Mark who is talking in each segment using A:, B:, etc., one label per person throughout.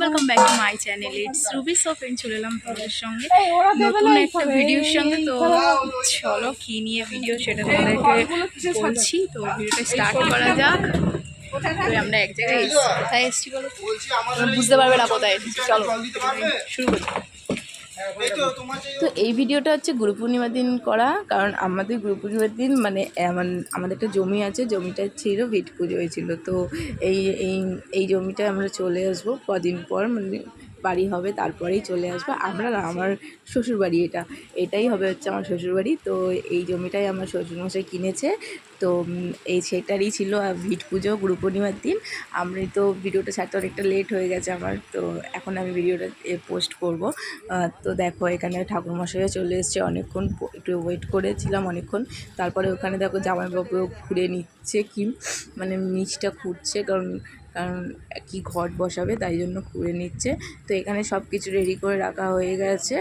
A: Welcome back to my channel it's Ruby so friend চলে এলাম তোমাদের সঙ্গে নতুন একটা ভিডিওর সঙ্গে তো চলো কি নিয়ে ভিডিও সেটা তোমাদেরকে বলছি তো ভিডিওটা স্টার্ট করা যাক। আমরা এক জায়গায় কোথায় এসেছি। বলো? বুঝতে পারবে না কোথায় এসেছি চলো। শুরু করি। তো এই ভিডিওটা হচ্ছে গুরু পূর্ণিমার দিন করা কারণ আমাদের গুরু পূর্ণিমার দিন মানে এমন আমাদের একটা জমি আছে জমিটা ছিল ভিট পুজো হয়েছিল। তো এই এই এই জমিটা আমরা চলে আসব কদিন পর মানে বাড়ি হবে তারপরেই চলে আসব। আমরা না আমার শ্বশুরবাড়ি এটা এটাই হবে হচ্ছে আমার শ্বশুরবাড়ি। তো এই জমিটাই আমার শ্বশুরমশাই কিনেছে। তো এই সেটারই ছিল ভিট পুজো গুরু পূর্ণিমার দিন। আমি তো ভিডিওটা ছাড়তে অনেকটা লেট হয়ে গেছে আমার তো এখন আমি ভিডিওটা পোস্ট করব। তো দেখো এখানে ঠাকুরমশাইও চলে এসছে অনেকক্ষণ একটু ওয়েট করেছিলাম অনেকক্ষণ। তারপরে ওখানে দেখো জামাইবাবুও ঘুরে নিচ্ছে কি মানে নিচটা খুঁড়ছে কারণ কারণ কি ঘট বসাবে তাই জন্য খুঁড়ে নিচ্ছে। তো এখানে সব কিছু রেডি করে রাখা হয়ে গেছে।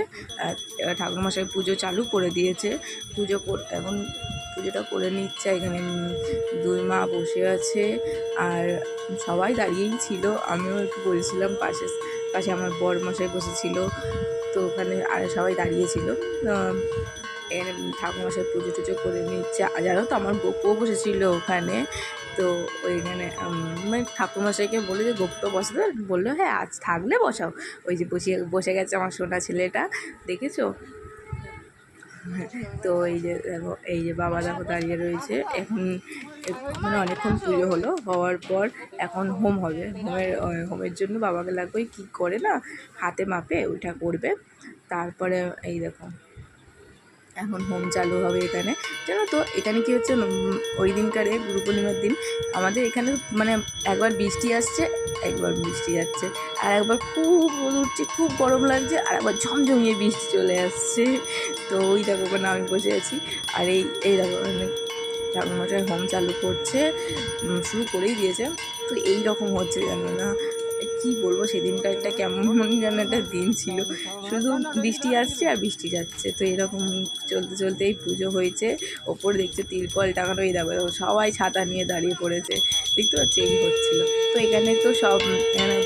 A: আর ঠাকুরমশাই পুজো চালু করে দিয়েছে। পুজো কর এখন পুজোটা করে নিচ্ছে। এখানে দুই মা বসে আছে। আর সবাই দাঁড়িয়েই ছিল। আমিও একটু বলছিলাম, পাশে পাশে আমার বর মশাই বসেছিল। তো ওখানে আর সবাই দাঁড়িয়েছিল এখানে ঠাকুরমশাই পুজো টুজো করে নিচ্ছে। আর জানো তো, আমার গোপুও বসেছিল ওখানে। তো ওইখানে মানে ঠাকুরমশাইকে বলে যে গোপুটা বসাতে বলল হ্যাঁ আজ থাকলে বসাও। ওই যে বসে বসে গেছে আমার সোনা ছেলেটা। দেখেছ? তো এই যে, দেখো, এই যে বাবা দেখো দাঁড়িয়ে রয়েছে। এখন মানে অনেকক্ষণ পুজো হলো, হওয়ার পর এখন হোম হবে। হোমের হোমের জন্য বাবাকে লাগবে কি করে না, হাতে মাপে ওইটা করবে। তারপরে এই দেখো। এখন হোম চালু হবে এখানে। জানো তো, এখানে কি হচ্ছে ওই দিনকারে গুরু পূর্ণিমার দিন, আমাদের এখানে মানে একবার বৃষ্টি আসছে, একবার বৃষ্টি যাচ্ছে। আর একবার খুব রোদ উঠছে, খুব গরম লাগছে, আর একবার ঝমঝমিয়ে বৃষ্টি চলে আসছে। তো ওই দেখো ওখানে আমি বসে আছি, আর এই এই দেখো ঠাকুরমশাই হোম চালু করছে শুরু করেই দিয়েছে। তো এই রকম হচ্ছে জানো না। কি বলব? সেদিনকার একটা কেমন যেন একটা দিন ছিল। শুধু বৃষ্টি আসছে আর বৃষ্টি যাচ্ছে। তো এরকম চলতে চলতেই পুজো হয়েছে। ওপর দেখছে তিরপল টাঙানো এই দেখো সবাই ছাতা নিয়ে দাঁড়িয়ে পড়েছে। দেখতে পাচ্ছি এই হচ্ছিল। তো এখানে তো সব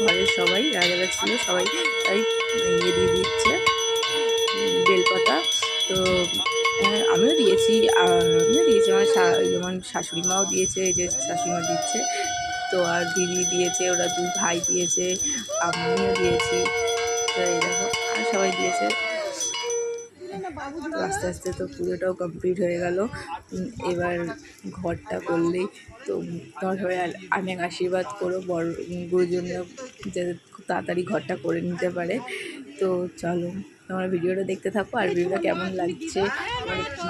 A: ঘরের সবাই রাজারা ছিল সবাই তাই ইয়ে দিয়ে দিচ্ছে বেলপাতা। তো হ্যাঁ, আমিও দিয়েছি আমিও দিয়েছি। আমার যেমন শাশুড়ি মাও দিয়েছে এই যে শাশুড়ি মা দিচ্ছে। তো আর দিদি দিয়েছে, ওরা দু ভাই দিয়েছে, আমিও দিয়েছি। তো এই দেখো, আর সবাই দিয়েছে। তো আস্তে আস্তে তো পুজোটাও কমপ্লিট হয়ে গেল। এবার ঘরটা করলেই তো সবাই আর অনেক আশীর্বাদ করো, বড় গুরুজনরা যাতে খুব তাড়াতাড়ি ঘরটা করে নিতে পারে। তো চলো। তোমরা ভিডিওটা দেখতে থাকো আর ভিডিওটা কেমন লাগছে,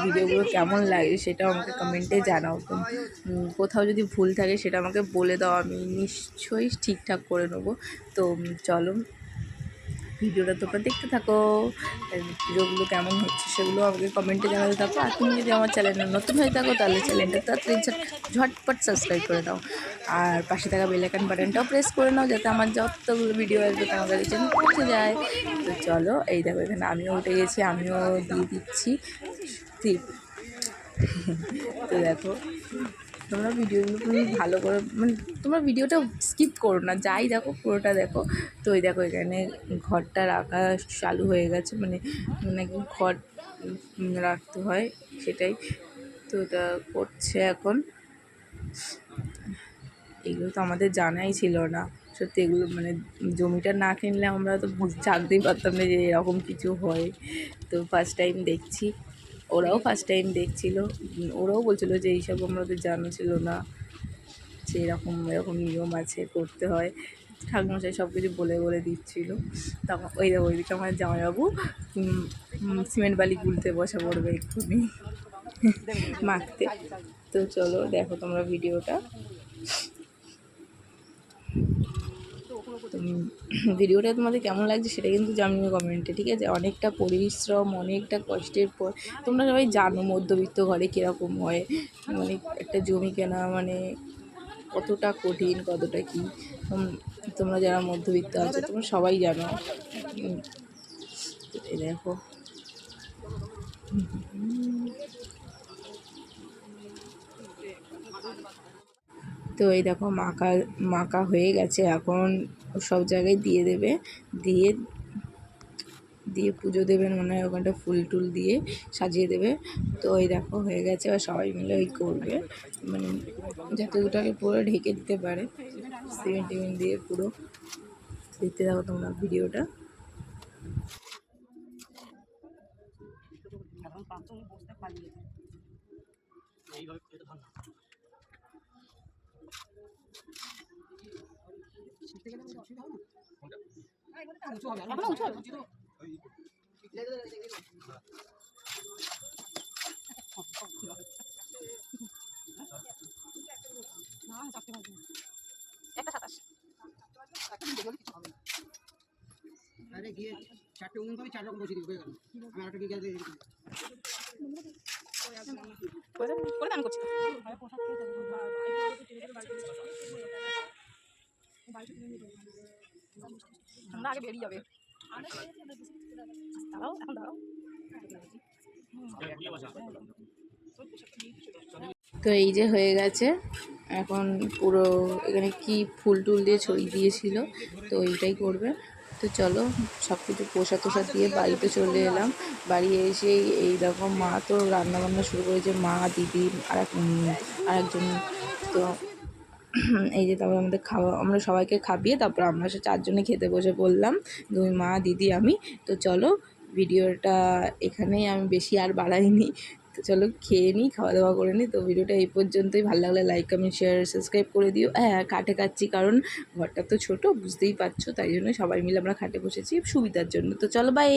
A: ভিডিওগুলো কেমন লাগে সেটা আমাকে কমেন্টে জানাও। কোথাও যদি ভুল থাকে সেটা আমাকে বলে দাও, আমি নিশ্চয়ই ঠিকঠাক করে নেব। তো চলো। ভিডিওটা তোমরা দেখতে থাকো। ভিডিওগুলো কেমন হচ্ছে সেগুলো আমাকে কমেন্টে জানাতে থাকো। আর তুমি যদি আমার চ্যানেলে নতুন হয়ে থাকো, তাহলে চ্যানেলটা তাড়াতাড়ি ঝট- ঝটপট সাবস্ক্রাইব করে দাও। আর পাশে থাকা বেলাইকান বাটনটাও প্রেস করে নাও, যাতে আমার যতগুলো ভিডিও আসবে তোমার কাছে পৌঁছে যায়। তো চলো, এই দেখো এখানে আমিও উঠে গেছি, আমিও দিয়ে দিচ্ছি। ঠিক তো দেখো তোমরা ভিডিওগুলো তুমি ভালো করে মানে তোমরা ভিডিওটা স্কিপ করো না, যাই দেখো, পুরোটা দেখো। তো ওই দেখো, এখানে ঘরটা রাখা চালু হয়ে গেছে মানে নাকি ঘর রাখতে হয়, সেটাই। তো এটা করছে এখন। এগুলো তো আমাদের জানাই ছিল না। সত্যি এগুলো মানে জমিটা না কিনলে আমরা তো জানতেই পারতাম না যে এরকম কিছু হয়। তো ফার্স্ট টাইম দেখছি। ওরাও ফার্স্ট টাইম দেখছিল। ওরাও বলছিল যে, এইসব আমাদের জানা ছিল না যে এরকম এরকম নিয়ম আছে, করতে হয়। ঠাকুমশাই সব কিছু বলে বলে দিচ্ছিল। তখন ওই ওইদিকে আমার জামাইবাবু সিমেন্ট বালি গুলতে বসা পড়বে এক্ষুনি। মাখতে। তো চলো, দেখো তোমরা ভিডিওটা তুমি ভিডিওটা তোমাদের কেমন লাগছে সেটা কিন্তু জানিও কমেন্টে, ঠিক আছে? অনেকটা পরিশ্রম, অনেকটা কষ্টের পর, তোমরা সবাই জানো মধ্যবিত্ত ঘরে কীরকম হয় মানে একটা জমি কেনা মানে কতটা কঠিন, কতটা কী? তোম- তোমরা যারা মধ্যবিত্ত আছো, তোমরা সবাই জানো। দেখো। তো এই দেখো, মাখা মাখা হয়ে গেছে এখন। সব জায়গায় দিয়ে দেবে। দিয়ে দিয়ে পুজো দেবেন মনে হয় ওখানটা ফুল টুল দিয়ে সাজিয়ে দেবে। তো ওই দেখো হয়ে গেছে আর সবাই মিলে ওই করবে। মানে যাতে ওটাকে পুরো ঢেকে দিতে পারে। সিমেন্ট টিমেন্ট দিয়ে পুরো। দেখতে থাকো তোমরা ভিডিওটা।
B: আরে গিয়ে চারটে উনুন পাবি চার রকম বসিয়ে দিবি গেল আমি আরেকটা গিয়ে দিয়ে
C: করে আমি করছি। আগে বেরিয়ে যাবে। দাঁড়াও, এখন দাঁড়াও।
A: তো এই যে হয়ে গেছে, এখন পুরো এখানে কি ফুল টুল দিয়ে ছড়িয়ে দিয়েছিল, তো এইটাই করবে। তো চলো সব কিছু প্রসাদ টোসাদ দিয়ে বাড়িতে চলে এলাম। বাড়ি এসে এই রকম মা তো রান্না বান্না শুরু করেছে, মা, দিদি আর এক আর একজন। তো এই যে তারপর আমাদের খাওয়া, আমরা সবাইকে খাবিয়ে তারপর আমরা সে চারজনে খেতে বসে পড়লাম দুই মা, দিদি, আমি। তো চলো, ভিডিওটা এখানেই আমি বেশি আর বাড়াইনি। তো চলো খেয়ে নিই খাওয়া দাওয়া করে নিই। তো ভিডিওটা এই পর্যন্তই। ভালো লাগলে লাইক কমেন্ট শেয়ার সাবস্ক্রাইব করে দিও। হ্যাঁ কাটে কাটছি কারণ ঘরটা তো ছোট, বুঝতেই পারছ। তাই জন্য সবাই মিলে আমরা খাটে বসেছি সুবিধার জন্য। তো চলো বাই